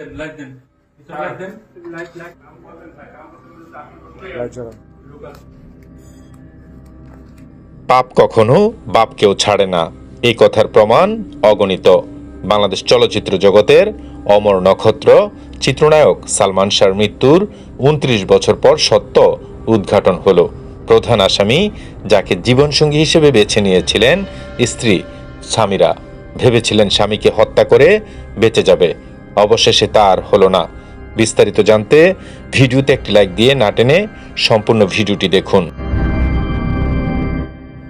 Light দেন light দেন light light light জ্বালান। পাপ কখনো বাপকেও ছাড়ে না। এই কথার প্রমাণ অগণিত। বাংলাদেশ চলচ্চিত্র জগতের অমর নক্ষত্র চিত্রনায়ক সালমান শাহর মৃত্যুর উনত্রিশ বছর পর সত্য উদ্ঘাটন হলো। প্রধান আসামি যাকে জীবনসঙ্গী হিসেবে বেছে নিয়েছিলেন স্ত্রী স্বামীরা ভেবেছিলেন স্বামীকে হত্যা করে বেঁচে যাবে। অবশেষে তা আর হলো না। বিস্তারিত জানতে ভিডিওতে একটি লাইক দিয়ে না টেনে সম্পূর্ণ ভিডিওটি দেখুন।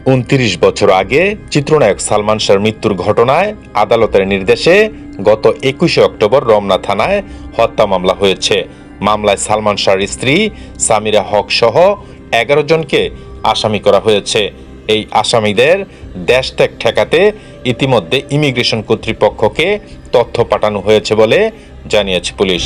উনত্রিশ বছর আগে চিত্রনায়ক সালমান শাহর মৃত্যুর ঘটনায় আদালতের নির্দেশে গত একুশে অক্টোবর রমনা থানায় হত্যা মামলা হয়েছে। মামলায় সালমান শাহর স্ত্রী সামিরা হক সহ এগারো জনকে আসামি করা হয়েছে। এই আসামিদের দেশ ত্যাগ ঠেকাতে ইতিমধ্যে ইমিগ্রেশন কর্তৃপক্ষকে তথ্য পাঠানো হয়েছে বলে জানিয়েছে পুলিশ।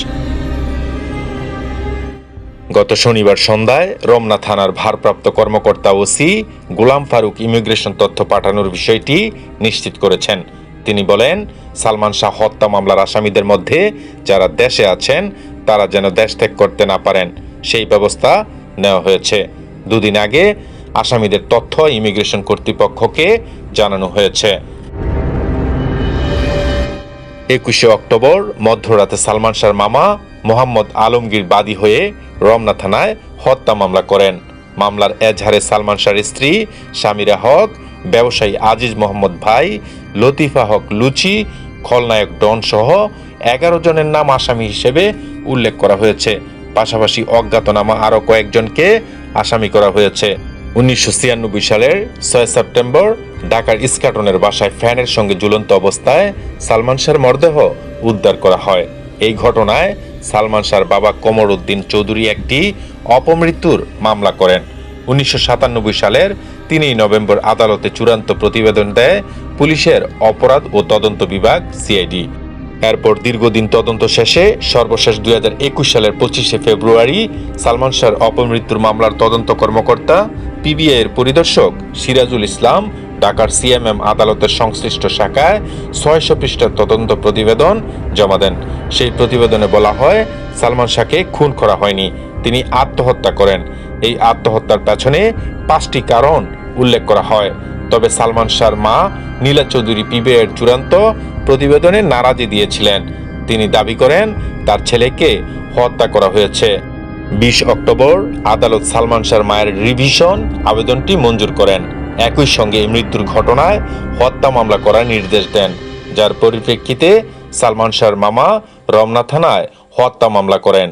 গত শনিবার সন্ধ্যায় রমনা থানার ভারপ্রাপ্ত কর্মকর্তা ওসি গোলাম ফারুক ইমিগ্রেশন তথ্য পাঠানোর বিষয়টি নিশ্চিত করেছেন। তিনি বলেন, সালমান শাহ হত্যা মামলার আসামিদের মধ্যে যারা দেশে আছেন, তারা যেন দেশ ত্যাগ করতে না পারেন। সেই ব্যবস্থা নেওয়া হয়েছে। দুদিন আগে আসামিদের তথ্য ইমিগ্রেশন কর্তৃপক্ষকে জানানো হয়েছে। একুশে অক্টোবর, মধ্যরাতে সালমান শাহর মামা মোহাম্মদ আলমগীর বাদী হয়ে রমনা থানায় হত্যা মামলা করেন। মামলার এজাহারে সালমান শাহর স্ত্রী সামিরা হক, ব্যবসায়ী আজিজ মোহাম্মদ ভাই, লতিফা হক লুচি, খলনায়ক ডন সহ এগারো জনের নাম আসামি হিসেবে উল্লেখ করা হয়েছে। পাশাপাশি অজ্ঞাতনামা আরও কয়েকজনকে আসামি করা হয়েছে। উনিশশো ছিয়ানব্বই সালের ছয় সেপ্টেম্বর ঢাকার ইস্কাটনের বাসায় ফ্যানের সঙ্গে ঝুলন্ত অবস্থায় সালমান শাহর মরদেহ উদ্ধার করা হয়। এই ঘটনায় সালমান শাহর বাবা কমর উদ্দিন চৌধুরী একটি অপমৃত্যুর মামলা করেন। উনিশশো সাতানব্বই সালের তিনই নভেম্বর আদালতে চূড়ান্ত প্রতিবেদন দেয় পুলিশের অপরাধ ও তদন্ত বিভাগ সিআইডি। এরপর দীর্ঘদিন তদন্ত শেষে সর্বশেষ দু হাজার একুশ সালের পঁচিশে ফেব্রুয়ারি সালমান শাহর অপমৃত্যুর মামলার তদন্ত কর্মকর্তা পিবিআই এর পরিদর্শক সিরাজুল ইসলাম, ঢাকার সিএমএম আদালতের সংশ্লিষ্ট শাখায় ছয়শো পৃষ্ঠার তদন্ত প্রতিবেদন জমা দেন। সেই প্রতিবেদনে বলা হয়, সালমান শাহকে খুন করা হয়নি, তিনি আত্মহত্যা করেন। এই আত্মহত্যার পেছনে পাঁচটি কারণ উল্লেখ করা হয়। তবে সালমান শাহর মা নীলা চৌধুরী পিবিআইয়ের চূড়ান্ত প্রতিবেদনে নারাজি দিয়েছিলেন। তিনি দাবি করেন, তার ছেলেকে হত্যা করা হয়েছে। বিশ অক্টোবর আদালত সালমান শাহর মায়ের রিভিশন আবেদনটি মঞ্জুর করেন। একই সঙ্গে মৃত্যুর ঘটনায় হত্যা মামলা করার নির্দেশ দেন। যার পরিপ্রেক্ষিতে সালমান শাহর মামা রমনা থানায় হত্যা মামলা করেন।